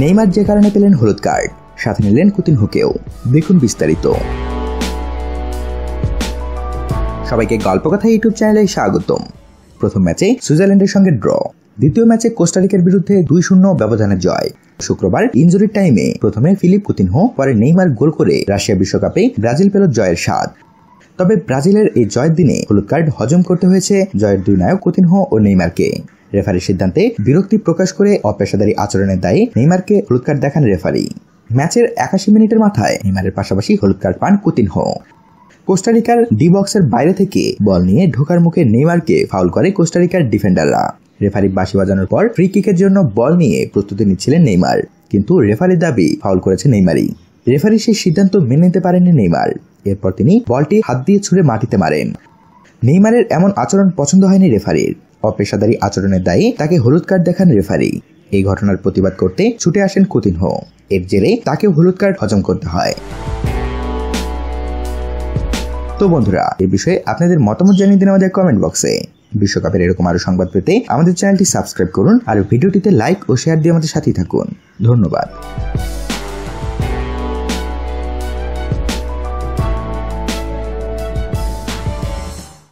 Neymar যে কারণে পেলেন হলুদ কার্ড, সাথে নিলেন কুতিনহোকেও দেখুন বিস্তারিত। সবাইকে গল্পকথা ইউটিউব চ্যানেলে স্বাগতম। প্রথম ম্যাচে সুইজারল্যান্ডের সঙ্গে ড্র। দ্বিতীয় ম্যাচে কোস্টারিকের বিরুদ্ধে দুই শূন্য ব্যবধানে জয়। শুক্রবার ইঞ্জুরির টাইমে প্রথমে ফিলিপ কুতিনহো, পরে নেইমার গোল করে রাশিয়া বিশ্বকাপে ব্রাজিল পেল জয়ের স্বাদ। তবে ব্রাজিলের এই জয়ের দিনে হলুদ কার্ড হজম করতে হয়েছে জয়ের দুই নায়ক কুতিনহো ও নেইমারকে। রেফারির সিদ্ধান্তে বিরক্তি প্রকাশ করে অপেশাদারী আচরণের দায়ে নেইমারকে হলুদ কার্ড দেখান রেফারি। ম্যাচের একাশি মিনিটের মাথায় নেইমারের পাশাপাশি হলুদ কার্ড পান কুতিনহো। কোস্টারিকার ডি বক্সের বাইরে থেকে বল নিয়ে ঢোকার মুখে নেইমারকে ফাউল করে কোস্টারিকার ডিফেন্ডাররা। রেফারি বাঁশি বাজানোর পর ফ্রি কিকের জন্য বল নিয়ে প্রস্তুতি নিচ্ছিলেন নেইমার, কিন্তু রেফারির দাবি ফাউল করেছে নেইমারই। রেফারি সেই সিদ্ধান্ত মেনে নিতে পারেননি নেইমার, এরপর তিনি বলটি হাত দিয়ে ছুঁড়ে মাটিতে মারেন। নেইমারের এমন আচরণ পছন্দ হয়নি রেফারির। অপেশাদারী আচরণের দায়ী তাকে হলুদ কার্ড দেখান রেফারি। এই ঘটনার প্রতিবাদ করতে ছুটে আসেন কুতিনহো এর জেরে তাকে হলুদ কার্ড হজম করতে হয়। তো বন্ধুরা, এ বিষয়ে আপনাদের মতামত জানিয়ে দিন আমাদের কমেন্ট বক্সে বিশ্বকাপের এরকম আরও সংবাদ পেতে আমাদের চ্যানেলটি সাবস্ক্রাইব করুন আর ভিডিওটিতে লাইক ও শেয়ার দিয়ে আমাদের সাথেই থাকুন। ধন্যবাদ।